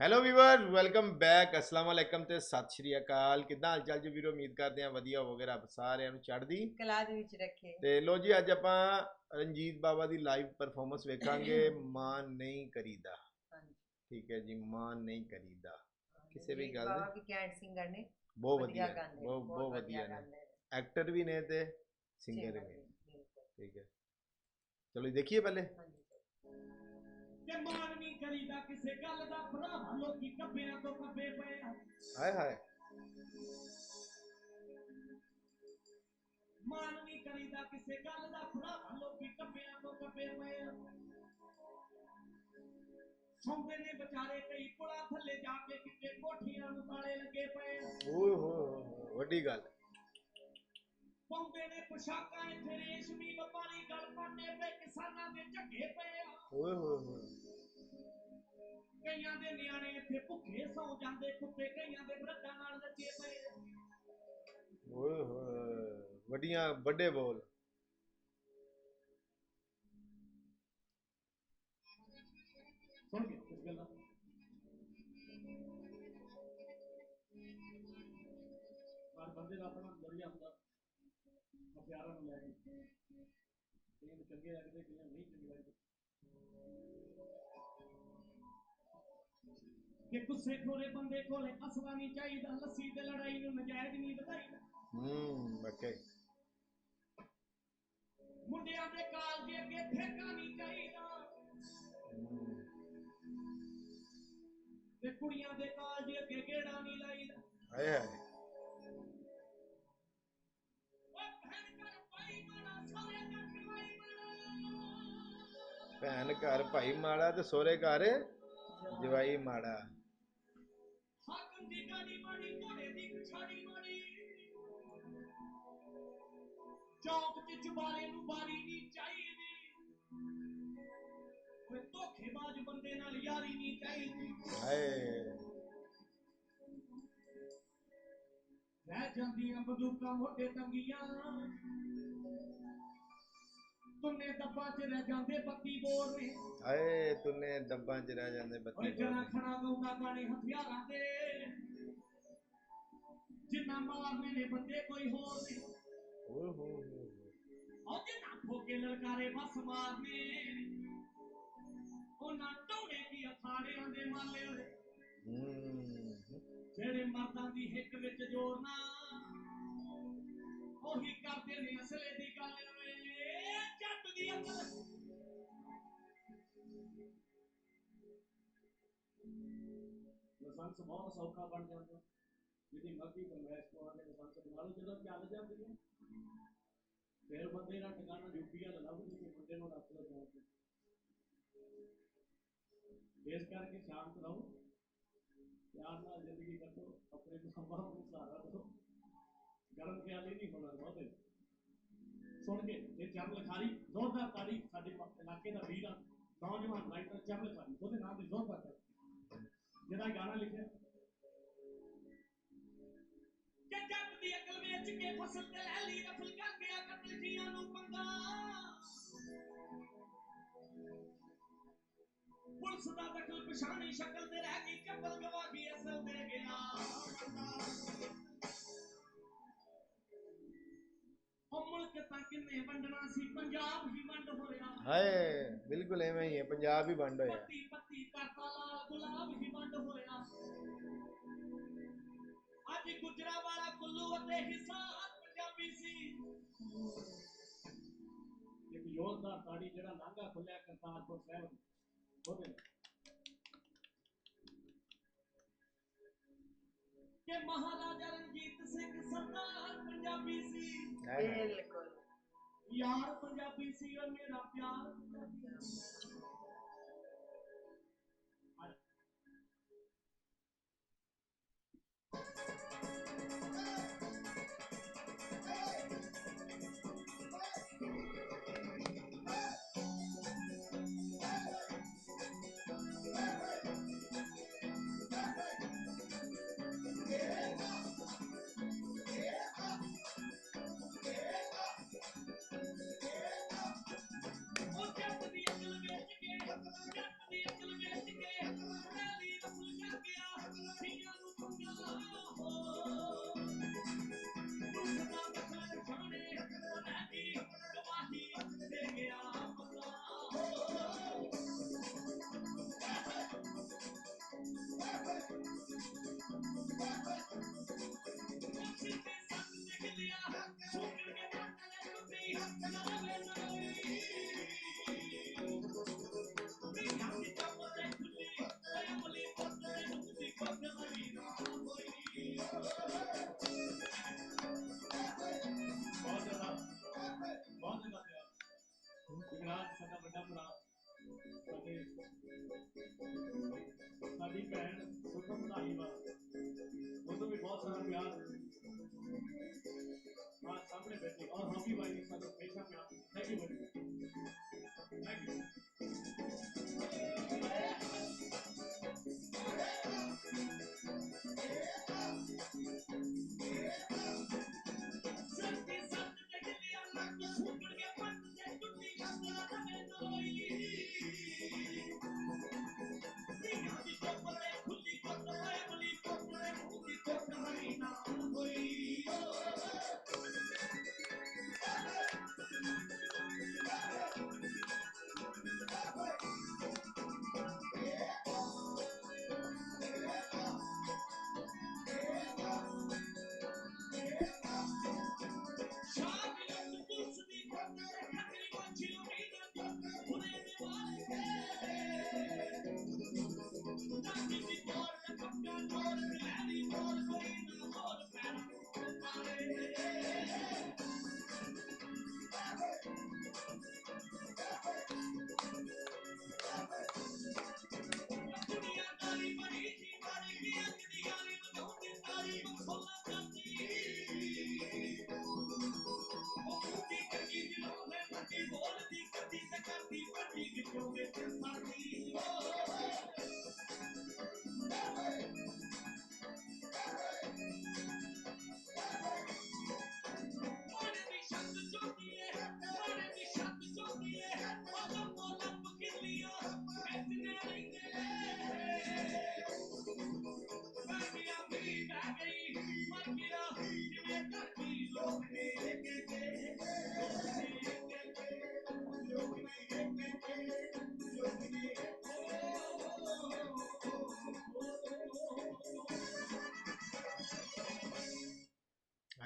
Hello weaver welcome back ਅਸਲਾਮ ਵਾਲੇਕਮ ਤੇ ਸਤਿ ਸ਼੍ਰੀ ਅਕਾਲ। ਕਿੱਦਾਂ ਹਾਲ ਚਾਲ ਜੀ ਵੀਰੋ? ਉਮੀਦ ਕਰਦੇ ਆ ਵਧੀਆ ਹੋਵੋਗੇ। ਰੱਬ ਸਾਰਿਆਂ ਨੂੰ ਚੜ੍ਹਦੀ। ਕਲਾ ਦੇ ਵਿੱਚ ਰੱਖੇ। ਤੇ ਲੋ ਜੀ ਅੱਜ ਆਪਾਂ ਰਣਜੀਤ ਬਾਬਾ ਦੀ ਲਾਈਵ ਪਰਫਾਰਮੈਂਸ ਵੇਖਾਂਗੇ। ਮਾਨ ਨਹੀਂ ਕਰੀਦਾ। ਹਾਂਜੀ। ਠੀਕ ਹੈ ਜੀ ਮਾਨ ਨਹੀਂ ਕਰੀਦਾ। ਕਿਸੇ ਵੀ ਗੱਲ ਬਾਬਾ ਵੀ ਕੈਂਟ ਸਿੰਗਰ ਨੇ। ਬਹੁਤ ਵਧੀਆ ਬਹੁਤ ਬਹੁਤ ਵਧੀਆ ਨੇ। ਐਕਟਰ ਵੀ ਨੇ ਤੇ ਸਿੰਗਰ ਵੀ ਠੀਕ ਹੈ। ਚਲੋ ਦੇਖੀਏ ਪਹਿਲੇ। ਹਾਂਜੀ। ਤੇ ਮਾਨ ਨਹੀਂ ਕਰੀਦਾ ਕਿਸੇ ਗੱਲ ਦਾ ਭਰਾ ਲੋਕੀ ਕੱਬਿਆਂ ਤੋਂ ਕੱਬੇ ਪਏ ਆ ਹਾਏ ਹਾਏ ਮਾਨ ਨਹੀਂ ਕਰੀਦਾ ਕਿਸੇ ਗੱਲ ਦਾ ਭਰਾ ਲੋਕੀ ਕੱਬਿਆਂ ਤੋਂ ਕੱਬੇ ਪਏ ਆ ਸੌਂਦੇ ਨੇ ਵਿਚਾਰੇ ਕਈ ਪੁਲਾਂ ਥੱਲੇ ਜਾ ਕੇ ਕਿਤੇ ਕੋਠੀਆਂ ਨੂੰ ਤਾਲੇ ਲੱਗੇ ਪਏ ਆ ਓਏ ਹੋਏ ਹੋਏ ਹੋਏ, ਵੱਡੀ ਗੱਲ ਪਾਉਂਦੇ ਨੇ ਪੁਸ਼ਾਕਾਂ ਇੱਥੇ ਰੇਸ਼ਮੀ ਵਪਾਰੀ ਗਲ ਪਾਟੇ ਪਏ ਕਿਸਾਨਾਂ ਦੇ ਝੱਗੇ ਪਏ ਆ ਓਏ ਹੋਏ ਹੋਏ। ਕਈਆਂ ਦੇ ਨਿਆਣੇ ਇੱਥੇ ਭੁੱਖੇ ਸੌ ਜਾਂਦੇ ਕੁੱਤੇ ਕਈਆਂ ਦੇ ਬਰੱਡਾਂ ਨਾਲ ਲੱਗੇ ਪਏ ਓਏ ਹੋਏ ਵੱਡੀਆਂ ਵੱਡੇ ਬੋਲ। ਸੁਣ ਕੇ ਇਸ ਗੱਲਾਂ। ਪਰ ਬੰਦੇ ਦਾ ਆਪਣਾ ਨਜ਼ਰੀਆ ਹੁੰਦਾ। ਹਥਿਆਰਾਂ ਨੂੰ ਲੈ ਕੇ। ਕਈ ਚੰਗੇ ਲੱਗਦੇ ਕਈਆਂ ਨੂੰ ਨਹੀਂ ਚੰਗੇ ਲੱਗਦੇ। ਕਿ ਗੁੱਸੇ ਖੋਰੇ ਬੰਦੇ ਕੋਲੇ ਅਸਲਾ ਨਹੀਂ ਚਾਹੀਦਾ ਲੱਸੀ ਤੇ ਲੜਾਈ ਨੂੰ ਨਜਾਇਜ਼ ਨਹੀਂ ਵਧਾਈਦਾ। ਹੂੰ ਬੱਕੇ ਮੁੰਡਿਆਂ ਦੇ ਕਾਲ ਦੇ ਅੱਗੇ ਠੇਕਾ ਨਹੀਂ ਚਾਹੀਦਾ। ਤੇ ਕੁੜੀਆਂ ਦੇ ਕਾਲ ਦੇ ਅੱਗੇ ਗੇੜਾ ਨਹੀਂ ਲਾਈਦਾ। ਹਾਏ ਹਾਏ। ਭੈਣ ਸਾਰੇ ਘਰ ਭਾਈ ਮਾੜਾ ਤੇ ਸੋਹਰੇ ਘਰ ਜਵਾਈ ਮਾੜਾ। ਹਾਕਮ ਦੀ ਮਾੜੀ ਘੋੜੇ ਦੀ ਪਛਾੜੀ ਮਾੜੀ ਚੌਕ 'ਚ ਚੁਬਾਰੇ ਨੂੰ ਬਾਰੀ ਨਹੀਂ ਚਾਹੀਦੀ। ਓਏ ਧੋਖੇਬਾਜ਼ ਬੰਦੇ ਨਾਲ ਯਾਰੀ ਨਹੀਂ ਚਾਹੀਦੀ। ਹਾਏ। ਰਹਿ ਜਾਂਦੀਆਂ ਬੰਦੂਕਾਂ ਮੋਢੇ ਟੰਗੀਆਂ ਤੁੰਨੇ ਦੱਬਾਂ 'ਚ ਰਹਿ ਜਾਂਦੇ ਬੱਤੀ ਬੋਰ ਨੇ। ਹਾਏ ਤੁਨੇ ਦੱਬਾਂ 'ਚ ਰਹਿ ਜਾਂਦੇ ਬੱਤੀ ਖਣਾ ਹਥਿਆਰਾਂ ਦੇ ਜਿੰਨਾ ਮਾਰਨੇ ਨੇ ਬੰਦੇ ਕੋਈ ਹੋਰ ਨੇ। ਓਏ ਹੋਏ ਹੋਏ। ਉਹ ਜਿੰਨਾ ਠੋਕੇ ਲਲਕਾਰੇ ਬਸ ਮਾਰਨੇ। ਉਹਨਾਂ ਟੌੜੇ ਦੀ ਅਖਾੜਿਆਂ ਦੇ ਮਾਲੇ ਹੂੰ। ਜਿਹੜੇ ਮਰਦਾਂ ਦੀ ਹਿੱਕ ਵਿੱਚ ਜੋੜਨਾ। ਉਹੀ ਕਰਦੇ ਨੇ ਅਸਲੇ ਦੀ ਗੱਲ। ਜੱਟ ਦੀ ਅਕਲ ਸੌਖਾ ਬਣ ਜਾਂਦਾ। ਜਿਹਦੀ ਮਰਜ਼ੀ ਫਰਮਾਇਸ਼ ਤੋਂ ਆਗੇ ਲਾਇਸੈਂਸ ਬਣਾ ਜਦੋਂ ਚੱਲ ਜਾਂਦੀ ਹੈ। ਫਿਰ ਬੰਦੇ ਦਾ ਟਿਕਾਣਾ ਯੂਪੀਆ ਲੱਭ ਕੇ ਬੰਦੇ ਨੂੰ ਰੱਖ ਲਓ ਜਾ ਇਸ ਕਰਕੇ ਸ਼ਾਂਤ ਰਹੋ। ਪਿਆਰ ਨਾਲ ਜ਼ਿੰਦਗੀ ਕੱਟੋ ਆਪਣੇ ਮਾਂ ਨੂੰ ਸਹਾਰਾ ਦਿਓ ਗਰਮ ਖਿਆਲੀ ਨਹੀਂ ਹੋਣਾ ਬਹੁਤੇ। ਸੁਣ ਕੇ ਇਹ ਚਰਨ ਲਖਾਰੀ ਜ਼ੋਰਦਾਰ ਤਾੜੀ ਸਾਡੇ ਮ- ਇਲਾਕੇ ਦਾ ਵੀਰ ਆ, ਨੌਜਵਾਨ ਰਾਈਟਰ ਚਰਨ ਲਖਾਰੀ ਉਹਦੇ ਨਾਮ ਦੀ ਜ਼ੋਰਦਾਰ ਤਾੜੀ ਜਿਹੜਾ ਇਹ ਗਾਣਾ ਲਿਖਿਆ, ਕਿ ਜੱਟ ਦੀ ਅਕਲ ਵੇਚ ਕੇ ਫਸਲ ਤੇ ਲੈ ਲਈ, ਰਫਲ ਕਰ ਗਿਆ ਕਤਲ ਜੀਆਂ ਨੂੰ ਪੰਗਾ। ਪੁਲਿਸ ਦਾ ਦਖਲ ਪਛਾਣੀ ਸ਼ਕਲ ਤੇ ਰਹਿ ਗਈ ਚੱਪਲ ਗਵਾ ਗਈ ਅਸਲ ਦੇ ਗਿਆ। ਉਹ ਮੁਲਕ ਤਾਂ ਕਿੰਨੇ ਵੰਡਣਾ ਸੀ ਪੰਜਾਬ ਹੀ ਵੰਡ ਹੋਇਆ। ਹਾਏ ਬਿਲਕੁਲ ਐਵੇਂ ਹੀ ਹੈ ਪੰਜਾਬ ਹੀ ਵੰਡ ਹੋਇਆ। ਪੱਤੀ ਪੱਤੀ ਕਰਤਾ ਲਾਲ ਗੁਲਾਬ ਹੀ ਵੰਡ ਹੋਇਆ। ਅੱਜ ਗੁਜਰਾ ਵਾਲਾ ਕੁੱਲੂ ਅਤੇ ਹਿਸਾਰ ਪੰਜਾਬੀ ਸੀ। ਇੱਕ ਯੋਧਾ ਤਾੜੀ ਜਿਹੜਾ ਲਾਂਘਾ ਖੁੱਲਿਆ ਕਰਤਾਰਪੁਰ ਸਾਹਿਬ ਉਹਦੇ ਕਿ ਮਹਾਰਾਜਾ ਰਣਜੀਤ ਸਿੰਘ ਸਰਦਾਰ ਪੰਜਾਬੀ ਸੀ। ਬਿਲਕੁਲ ਯਾਰ ਪੰਜਾਬੀ ਸੀ ਉਹ ਮੇਰਾ ਪਿਆਰ 他就没穿了，他一闻。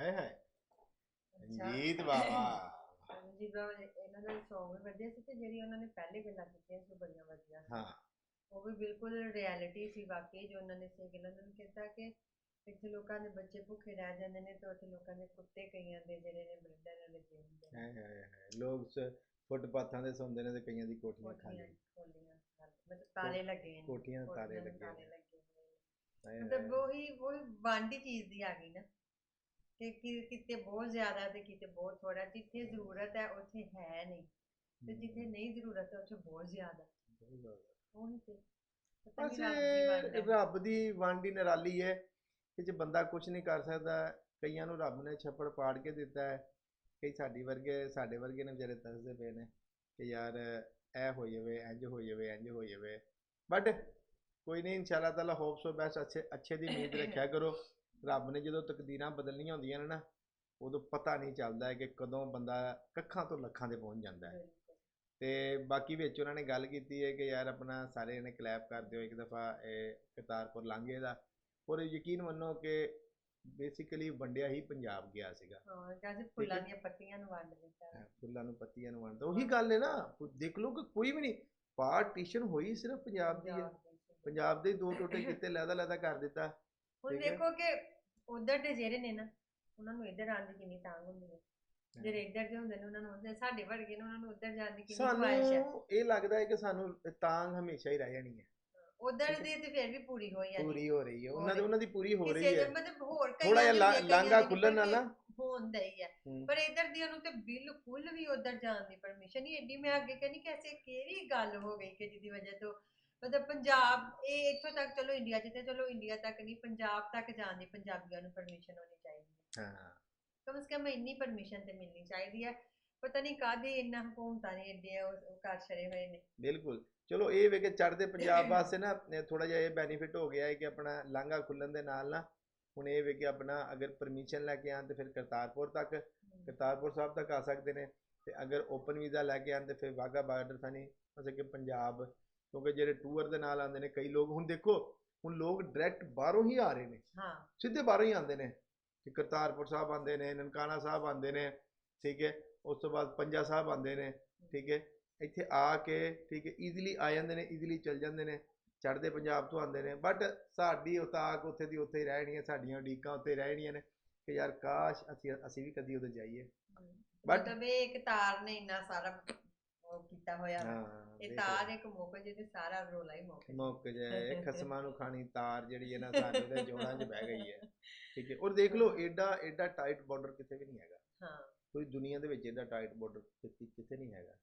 ਹਾਏ ਹਾਏ। ਰਣਜੀਤ ਬਾਬਾ ਜੀ ਬਾਬਾ ਜੀ, ਇਹਨਾਂ ਦਾ Song ਵੀ ਵਧੀਆ ਸੀ ਤੇ ਜਿਹੜੀ ਉਹਨਾਂ ਨੇ ਪਹਿਲੇ ਗੱਲਾਂ ਕੀਤੀਆਂ ਸੀ ਉਹ ਬੜੀਆਂ ਵਧੀਆ ਸੀ। ਹਾਂ। ਉਹ ਵੀ ਬਿਲਕੁਲ ਰਿਐਲਿਟੀ ਸੀ ਵਾਕਈ ਜੋ ਉਹਨਾਂ ਨੇ ਸੀ ਕਿ ਉਹਨਾਂ ਨੇ ਕਿਹਾ ਕਿ ਇੱਥੇ ਲੋਕਾਂ ਦੇ ਬੱਚੇ ਭੁੱਖੇ ਰਹਿ ਜਾਂਦੇ ਨੇ ਤੇ ਉੱਥੇ ਲੋਕਾਂ ਦੇ ਕੁੱਤੇ ਕਈਆਂ ਦੇ ਜਿਹੜੇ ਨੇ ਬਲੱਡਾਂ ਨਾਲ ਲੱਗੇ ਹੁੰਦੇ ਨੇ। ਹਾਏ ਹਾਏ ਹਾਏ। ਲੋਕ ਸ- ਫੁੱਟਪਾਥਾਂ ਦੇ ਸੌਂਦੇ ਨੇ ਤੇ ਕਈਆਂ ਦੀ ਕੋਠੀਆਂ ਕੋਠੀਆਂ ਖਾਲੀ। ਖੋਲੀਆਂ ਮਤਲਬ ਤਾਲੇ ਲੱਗੇ ਨੇ। ਕੋਠੀਆਂ ਤਾਲੇ ਲੱਗੇ ਤਾਲੇ ਨੇ। ਲੱਗੇ ਹੋਏ ਨੇ। ਹਾਏ ਮਤਲਬ ਹਾਏ। ਉਹੀ ਉਹੀ ਵਾਂਡੀ ਚੀਜ਼ ਦੀ ਆ ਗਈ ਨਾ। ਕਿ ਕਿ- ਕਿਤੇ ਬਹੁਤ ਜ਼ਿਆਦਾ ਤੇ ਕਿਤੇ ਬਹੁਤ ਥੋੜਾ ਜਿੱਥੇ ਜ਼ਰੂਰਤ ਹੈ ਉੱਥੇ ਹੈ ਨਹੀਂ। ਤੇ ਜਿੱਥੇ ਨਹੀਂ ਜ਼ਰੂਰਤ ਹੈ ਉੱਥੇ ਬਹੁਤ ਜ਼ਿਆਦਾ। ਉਹੀ ਤੇ। ਪਤਾ ਨੀ ਰੱਬ ਦੀ ਵੰਡ ਬਸ ਹੈ। ਰੱਬ ਦੀ ਵੰਡ ਹੀ ਨਿਰਾਲੀ ਹੈ ਕਿ ਜੇ ਬੰਦਾ ਕੁਝ ਨਹੀਂ ਕਰ ਸਕਦਾ ਕਈਆਂ ਨੂੰ ਰੱਬ ਨੇ ਛੱਪੜ ਪਾੜ ਕੇ ਦਿੱਤਾ ਹੈ। ਕਈ ਸਾਡੀ ਵਰਗੇ ਸਾਡੇ ਵਰਗੇ ਨੇ ਵਿਚਾਰੇ ਤਰਸਦੇ ਪਏ ਨੇ ਕਿ ਯਾਰ ਇਹ ਹੋ ਜਾਵੇ ਇੰਜ ਹੋ ਜਾਵੇ ਇੰਜ ਹੋ ਜਾਵੇ। ਬਟ ਕੋਈ ਨਹੀਂ ਇਨਸ਼ਾਅੱਲਾ ਤਾਲਾ ਹੋਪ ਸੋ ਬੈਸਟ ਅੱਛੇ ਅੱਛੇ ਦੀ ਉਮੀਦ ਰੱਖਿਆ ਕਰੋ। ਰੱਬ ਨੇ ਜਦੋਂ ਤਕਦੀਰਾਂ ਬਦਲਣੀਆਂ ਹੁੰਦੀਆਂ ਨੇ ਨਾ ਉਦੋਂ ਪਤਾ ਨਹੀਂ ਚੱਲਦਾ ਹੈ ਕਿ ਕਦੋਂ ਬੰਦਾ ਕੱਖਾਂ ਤੋਂ ਲੱਖਾਂ ਤੇ ਪਹੁੰਚ ਜਾਂਦਾ ਹੈ। ਤੇ ਬਾਕੀ ਵਿੱਚ ਉਹਨਾਂ ਨੇ ਗੱਲ ਕੀਤੀ ਹੈ ਕਿ ਯਾਰ ਆਪਣਾ ਸਾਰੇ ਨੇ ਕਲੈਪ ਕਰ ਦਿਓ ਇੱਕ ਦਫਾ ਇਹ ਕਰਤਾਰਪੁਰ ਲਾਂਘੇ ਦਾ। ਔਰ ਯਕੀਨ ਮੰਨੋ ਕਿ ਬੇਸਿਕਲੀ ਵੰਡਿਆ ਹੀ ਪੰਜਾਬ ਗਿਆ ਸੀਗਾ। ਹਾਂ ਕਹਿੰਦੇ ਫੁੱਲਾਂ ਦੀਆਂ ਪੱਤੀਆਂ ਨੂੰ ਵੰਡ ਦਿੱਤਾ। ਹੈਂ, ਫੁੱਲਾਂ ਨੂੰ ਪੱਤੀਆਂ ਨੂੰ ਵੰਡਦਾ ਉਹੀ ਗੱਲ ਹੈ ਨਾ ਦੇਖ ਲਓ ਕਿ ਕੋਈ ਵੀ ਨਹੀਂ ਪਾਰਟੀਸ਼ਨ ਹੋਈ ਸਿਰਫ ਪੰਜਾਬ ਦੀ ਹੈ। ਪੰਜਾਬ ਦੇ ਦੇ ਦੋ ਟੋਟੇ ਕੀਤੇ ਲੈਦਾ ਲੈਦਾ ਕਰ ਦਿੱਤਾ। ਹੁਣ। ਦੇਖੋ ਕਿ ਉਧਰ ਦੇ ਜਿਹੜੇ ਨੇ ਨਾ ਉਹਨਾਂ ਨੂੰ ਇੱਧਰ ਆਉਣ ਦੀ ਕਿੰਨੀ ਤਾਂਗ ਹੁੰਦੀ ਹੈ। ਜਿਹੜੇ ਇੱਧਰ ਦੇ ਹੁੰਦੇ ਨੇ ਉਹਨਾਂ ਨੂੰ ਉੱਧਰ ਸਾਡੇ ਵਰਗੇ ਨੇ ਉਹਨਾਂ ਨੂੰ ਉੱਧਰ ਜਾਣ ਦੀ ਕਿੰਨੀ ਖੁਆਇਸ਼ ਹੈ। ਸਾਨੂੰ ਇਹ ਲੱਗਦਾ ਹੈ ਕਿ ਸਾਨੂੰ ਤਾਂਗ ਹਮੇਸ਼ਾ ਹੀ ਰਹਿ ਜਾਣੀ ਹੈ। ਉਧਰ ਦੀ ਤੇ ਫਿਰ ਵੀ ਪੂਰੀ ਹੋਈ ਹੈ ਪੂਰੀ ਹੋ ਰਹੀ ਹੈ। ਉਹਨਾਂ ਦੀ। ਉਹਨਾਂ ਦੀ ਪੂਰੀ ਹੋ ਰਹੀ ਕਿਸੇ ਦੇ ਹੈ ਮਤਲਬ ਹੋਰ ਥੋੜਾ ਜਿਹਾ ਦੀ ਲਾ- ਹੁੰਦੀ ਹੈ, ਕਈਆਂ ਲਾਂਘਾ ਦੀ ਖੁੱਲਣ ਨਾਲ ਨਾ। ਹੁੰਦਾ ਹੀ ਹੈ। ਹੂੰ। ਪਰ ਇੱਧਰ ਦੀ ਉਹਨੂੰ ਤੇ ਬਿਲਕੁਲ ਵੀ ਉਧਰ ਜਾਣ ਦੀ ਪਰਮਿਸ਼ਨ ਨਹੀਂ ਐਡੀ ਮੈਂ ਅੱਗੇ ਕਹਿੰਦੀ ਕਿ ਐਸੇ ਕਿਹੜੀ ਗੱਲ ਹੋ ਗਈ ਕਿ ਜਿਹਦੀ ਵਜ੍ਹਾ ਤੋਂ ਮਤਲਬ ਪੰਜਾਬ ਇਹ ਇੱਥੋਂ ਤੱਕ ਚਲੋ ਇੰਡੀਆ ਚ ਤੇ ਚਲੋ ਇੰਡੀਆ ਤੱਕ ਨਹੀਂ ਪੰਜਾਬ ਤੱਕ ਜਾਣ ਦੀ ਪੰਜਾਬੀਆਂ ਨੂੰ ਪਰਮਿਸ਼ਨ ਹੋਣੀ ਚਾਹੀਦੀ ਹੈ। ਹਾਂ। ਕਮ ਸੇ ਕਮ ਇੰਨੀ ਪਰਮਿਸ਼ਨ ਤੇ ਮਿਲਣੀ ਚਾਹੀਦੀ ਹੈ। ਪਤਾ ਨਹੀਂ ਕਾਹਦੇ ਇੰਨਾ ਹਕੂਮਤਾਂ ਨੇ ਉਹ ਕਰ ਛੜੇ ਹੋਏ ਨੇ। ਬਿਲਕੁਲ। ਚਲੋ ਇਹ ਵੇ ਕਿ ਚੜ੍ਹਦੇ ਪੰਜਾਬ ਵਾਸਤੇ ਨਾ ਥੋੜਾ ਜਿਹਾ ਇਹ ਬੈਨੀਫਿਟ ਹੋ ਗਿਆ ਹੈ ਕਿ ਆਪਣਾ ਲਾਂਘਾ ਖੁੱਲਣ ਦੇ ਨਾਲ ਨਾ ਹੁਣ ਇਹ ਵੇ ਕਿ ਆਪਣਾ ਅਗਰ ਪਰਮਿਸ਼ਨ ਲੈ ਕੇ ਆਉਣ ਤੇ ਫਿਰ ਕਰਤਾਰਪੁਰ ਤੱਕ ਕਰਤਾਰਪੁਰ ਸਾਹਿਬ ਤੱਕ ਆ ਸਕਦੇ ਨੇ। ਤੇ ਅਗਰ ਓਪਨ ਵੀਜ਼ਾ ਲੈ ਕੇ ਆਉਣ ਤੇ ਫਿਰ ਵਾਹਗਾ ਬਾਰਡਰ ਥਾਨੀ ਮਤਲਬ ਕਿ ਪੰਜਾਬ। ਕਿਉਂਕਿ ਜਿਹੜੇ ਟੂਰ ਦੇ ਨਾਲ ਆਉਂਦੇ ਨੇ ਕਈ ਲੋਕ ਹੁਣ ਦੇਖੋ ਹੁਣ ਲੋਕ ਡਾਇਰੈਕਟ ਬਾਹਰੋਂ ਹੀ ਆ ਰਹੇ ਨੇ। ਹਾਂ। ਸਿੱਧੇ ਬਾਹਰੋਂ ਹੀ ਆਉਂਦੇ ਨੇ। ਕਿ ਕਰਤਾਰਪੁਰ ਸਾਹਿਬ ਆਉਂਦੇ ਨੇ ਨਨਕਾਣਾ ਸਾਹਿਬ ਆਉਂਦੇ ਨੇ ਠੀਕ ਹੈ ਉਸ ਤੋਂ ਬਾਅਦ ਪੰਜਾ ਸਾਹਿਬ ਆਉਂਦੇ ਨੇ ਠੀਕ ਹੈ ਇੱਥੇ ਆ ਕੇ ਠੀਕ ਹੈ ਈਜ਼ੀਲੀ ਆ ਜਾਂਦੇ ਨੇ ਈਜ਼ੀਲੀ ਚੱਲ ਜਾਂਦੇ ਨੇ ਚੜ੍ਹਦੇ ਪੰਜਾਬ ਤੋਂ ਆਉਂਦੇ ਨੇ ਬਟ ਸਾਡੀ ਉਤਾਕ ਉੱਥੇ ਦੀ ਉੱਥੇ ਹੀ ਰਹਿਣੀ ਹੈ ਸਾਡੀਆਂ ਉਡੀਕਾਂ ਉੱਥੇ ਰਹਿਣੀਆਂ ਨੇ ਕਿ ਯਾਰ ਕਾਸ਼ ਅਸੀਂ ਅਸੀਂ ਵੀ ਕਦੀ ਉਧਰ ਜਾਈਏ। But- ਮਤਲਬ ਇਹ ਇੱਕ ਤਾਰ ਨੇ ਇੰਨਾ ਸਾਰਾ ਉਹ ਕੀਤਾ ਹੋਇਆ। ਇਹ ਤਾਰ। ਇੱਕ ਮੁੱਕ ਜੇ ਤੇ ਸਾਰਾ ਰੋਲਾ ਹੀ ਮੁੱਕ। ਮੁੱਕ ਜਾਏ ਖਸਮਾਂ ਨੂੰ ਖਾਣੀ ਤਾਰ ਜਿਹੜੀ ਹੈ ਨਾ ਸਾਡੇ ਦੇ ਜੋੜਾਂ 'ਚ ਬਹਿ ਗਈ ਹੈ। ਠੀਕ ਹੈ ਔਰ ਦੇਖ ਲਓ ਐਡਾ ਐਡਾ ਟਾਈਟ ਬਾਰਡਰ ਕਿਤੇ ਵੀ ਨਹੀਂ ਹੈਗਾ। ਹਾਂ। ਕੋਈ ਦੁਨੀਆ ਦੇ ਵਿੱਚ ਇਹਦਾ ਟਾਈਟ ਬਾਰਡਰ ਕਿਤੇ ਕਿਤੇ ਨਹੀਂ ਹੈਗਾ।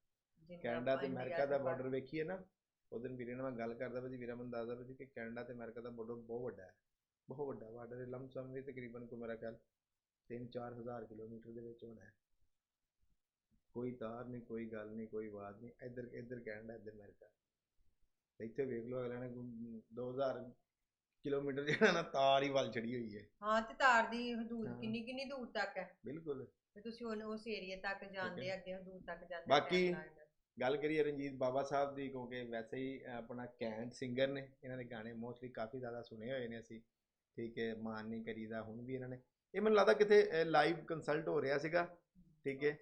ਕੈਨੇਡਾ ਤੇ ਅਮਰੀਕਾ ਦਾ ਬਾਰਡਰ ਵੇਖੀਏ ਨਾ ਉਦੋਂ ਵੀਰੇ ਨਾਲ ਮੈਂ ਗੱਲ ਕਰਦਾ ਵੀ ਵੀਰਾ ਮੈਨੂੰ ਦੱਸਦਾ ਵੀ ਕਿ ਕੈਨੇਡਾ ਤੇ ਅਮਰੀਕਾ ਦਾ ਬਾਰਡਰ ਬਹੁਤ ਵੱਡਾ ਹੈ। ਬਹੁਤ ਵੱਡਾ ਬਾਰਡਰ ਹੈ ਲੰਮਸਮ ਵੀ ਤਕਰੀਬਨ ਕੋ ਮੇਰਾ ਖਿਆਲ 3-4 ਹਜ਼ਾਰ ਕਿਲੋਮੀਟਰ ਦੇ ਵਿੱਚ ਹੋਣਾ ਹੈ। ਕੋਈ ਤਾਰ ਨਹੀਂ ਕੋਈ ਗੱਲ ਨਹੀਂ ਕੋਈ ਬਾਤ ਨਹੀਂ। ਇੱਧਰ ਇੱਧਰ ਕੈਨੇਡਾ ਇੱਧਰ ਅਮਰੀਕਾ ਤੇ ਇੱਥੇ ਵੇਖ ਲਓ ਅਗਲੇ ਨੇ ਕੋਈ 2000 ਕਿਲੋਮੀਟਰ ਜਿਹੜਾ ਨਾ ਤਾਰ ਹੀ ਵੱਲ ਚੜੀ ਹੋਈ ਹੈ। ਹਾਂ ਤੇ ਤਾਰ ਦੀ ਹਦੂਦ। ਕਿੰਨੀ ਕਿੰਨੀ ਦੂਰ ਤੱਕ ਹੈ? ਬਿਲਕੁਲ। ਤੇ ਤੁਸੀਂ ਉਹਨ- ਉਸ ਏਰੀਆ ਤੱਕ ਜਾਂਦੇ ਅੱਗੇ ਹਦੂਦ ਤੱਕ ਜਾਂਦੇ ਬਾਕੀ। ਗੱਲ ਕਰੀਏ ਰਣਜੀਤ ਬਾਬਾ ਸਾਹਿਬ ਦੀ ਕਿਉਂਕਿ ਵੈਸੇ ਹੀ ਆਪਣਾ ਕੈਂਟ ਸਿੰਗਰ ਨੇ ਇਹਨਾਂ ਦੇ ਗਾਣੇ ਮੋਸਟਲੀ ਕਾਫੀ ਜ਼ਿਆਦਾ ਸੁਣੇ ਹੋਏ ਨੇ ਅਸੀਂ। ਠੀਕ ਹੈ ਮਾਨ ਨਹੀਂ ਕਰੀਦਾ ਹੁਣ ਵੀ ਇਹਨਾਂ ਨੇ। ਇਹ ਮੈਨੂੰ ਲੱਗਦਾ ਕਿਤੇ ਲਾਈਵ ਕੰਸਲਟ ਹੋ ਰਿਹਾ ਸੀਗਾ। ਠੀਕ ਹੈ।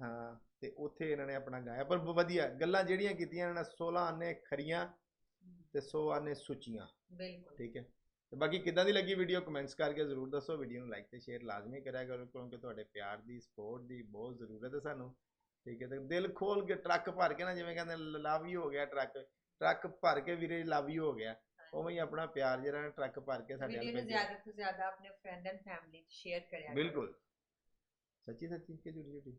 ਹਾਂ ਤੇ ਉੱਥੇ ਇਹਨਾਂ ਨੇ ਆਪਣਾ ਗਾਇਆ ਪਰ ਵਧੀਆ ਗੱਲਾਂ ਜਿਹੜੀਆਂ ਕੀਤੀਆਂ ਇਹਨਾਂ ਨੇ 16 ਆਨੇ ਖਰੀਆਂ ਤੇ 100 ਆਨੇ ਸੁੱਚੀਆਂ। ਬਿਲਕੁਲ। ਠੀਕ ਹੈ? ਤੇ ਬਾਕੀ ਕਿੱਦਾਂ ਦੀ ਲੱਗੀ ਵੀਡੀਓ ਕਮੈਂਟਸ ਕਰਕੇ ਜ਼ਰੂਰ ਦੱਸੋ ਵੀਡੀਓ ਨੂੰ ਲਾਈਕ ਤੇ ਸ਼ੇਅਰ ਲਾਜ਼ਮੀ ਕਰਿਆ ਕਰੋ ਕਿਉਂਕਿ ਤੁਹਾਡੇ ਪਿਆਰ ਦੀ ਸਪੋਰਟ ਦੀ ਬਹੁਤ ਜ਼ਰੂਰਤ ਹੈ ਸਾਨੂੰ। ਠੀਕ ਹੈ ਤੇ ਦਿਲ ਖੋਲ ਕੇ ਟਰੱਕ ਭਰ ਕੇ ਨਾ ਜਿਵੇਂ ਕਹਿੰਦੇ ਲਵ ਯੂ ਹੋ ਗਿਆ ਟਰੱਕ ਟਰੱਕ ਭਰ ਕੇ ਵੀਰੇ ਲਵ ਯੂ ਹੋ ਗਿਆ। ਉਵੇਂ ਹੀ ਆਪਣਾ ਪਿਆਰ ਜਿਹੜਾ ਟਰੱਕ ਭਰ ਕੇ ਸਾਡੇ ਵੀਡੀਓ ਵੱਲ ਨੂੰ ਭੇਜਿਆ। ਜ਼ਿਆਦਾ ਤੋਂ ਜ਼ਿਆਦਾ ਆਪਣੇ ਫਰੈਂਡ ਐਂਡ ਫੈਮਿਲੀ ਸ਼ੇਅਰ ਕਰਿਆ ਕਰੋ। ਬਿਲਕੁਲ। ਸੱਚੀ ਸੱਚੀ ਕਿ ਝੂਠੀ ਝੂਠੀ?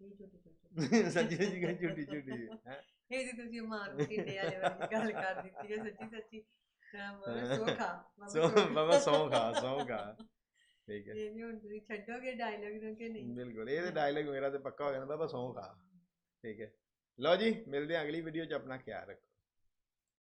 ਕੀ ਝੂਠੀ ਝੂਠੀ ਸੱਚੀ ਸੱਚੀ ਕਿ ਝੂਠੀ ਝੂਠੀ ਹੈ। ਇਹ ਜੀ ਤੁਸੀਂ ਮਾਰ ਕੇ ਵਾਲੀ ਵਾਲੀ ਗੱਲ ਕਰ ਦਿੱਤੀ ਹੈ ਸੱਚੀ ਸੱਚੀ। ਬਾਬਾ ਸੌ ਖਾ ਬਾਬਾ ਸੋ ਸੌ ਬਾਬਾ ਸੌਂ ਖਾ ਸੌਂ ਖਾ ਠੀਕ ਹੈ। ਇਹ ਨਹੀਂ ਹੁਣ ਤੁਸੀਂ ਛੱਡੋਗੇ ਡਾਇਲੌਗ ਨੂੰ ਕਿ ਨਹੀਂ? ਬਿਲਕੁਲ ਇਹ ਤੇ ਡਾਇਲੌਗ ਮੇਰਾ ਤੇ ਪੱਕਾ ਹੋ ਗਿਆ ਬਾਬਾ ਸੌਂ ਖਾ ਠੀਕ ਹੈ। ਲਓ ਜੀ ਮਿਲਦੇ ਹਾਂ ਅਗਲੀ ਵੀਡੀਓ 'ਚ ਆਪਣਾ ਖਿਆਲ ਰੱਖੋ।